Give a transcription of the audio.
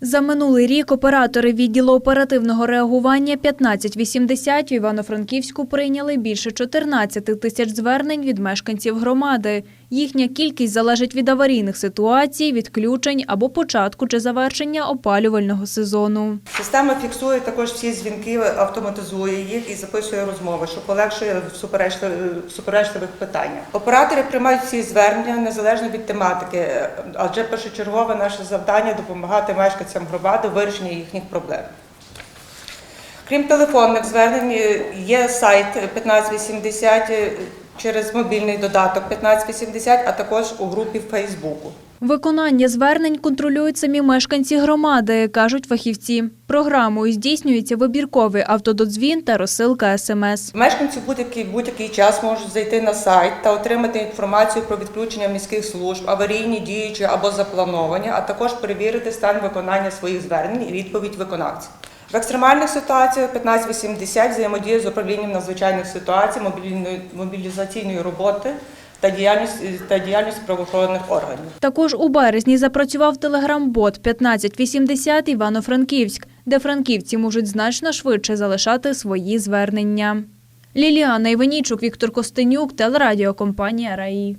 За минулий рік оператори відділу оперативного реагування 1580 в Івано-Франківську прийняли більше 14 тисяч звернень від мешканців громади. Їхня кількість залежить від аварійних ситуацій, відключень або початку чи завершення опалювального сезону. Система фіксує також всі дзвінки, автоматизує їх і записує розмови, що полегшує в суперечливих, питаннях. Оператори приймають всі звернення незалежно від тематики, адже першочергове наше завдання допомагати мешканцям громади в вирішенні їхніх проблем. Крім телефонних звернень, є сайт 1580 через мобільний додаток 1580, а також у групі в Фейсбуку. Виконання звернень контролюють самі мешканці громади, кажуть фахівці. Програмою здійснюється вибірковий автододзвін та розсилка СМС. Мешканці будь-який будь-який час можуть зайти на сайт та отримати інформацію про відключення міських служб, аварійні діючі або заплановані, а також перевірити стан виконання своїх звернень і відповідь виконавців. В екстремальних ситуаціях 1580 взаємодіє з управлінням надзвичайних ситуацій, мобілізаційної роботи та діяльність та діяльність правоохоронних органів. Також у березні запрацював телеграм-бот 1580 Івано-Франківськ, де франківці можуть значно швидше залишати свої звернення. Ліліана Іванічук, Віктор Костенюк, телерадіокомпанія Раї.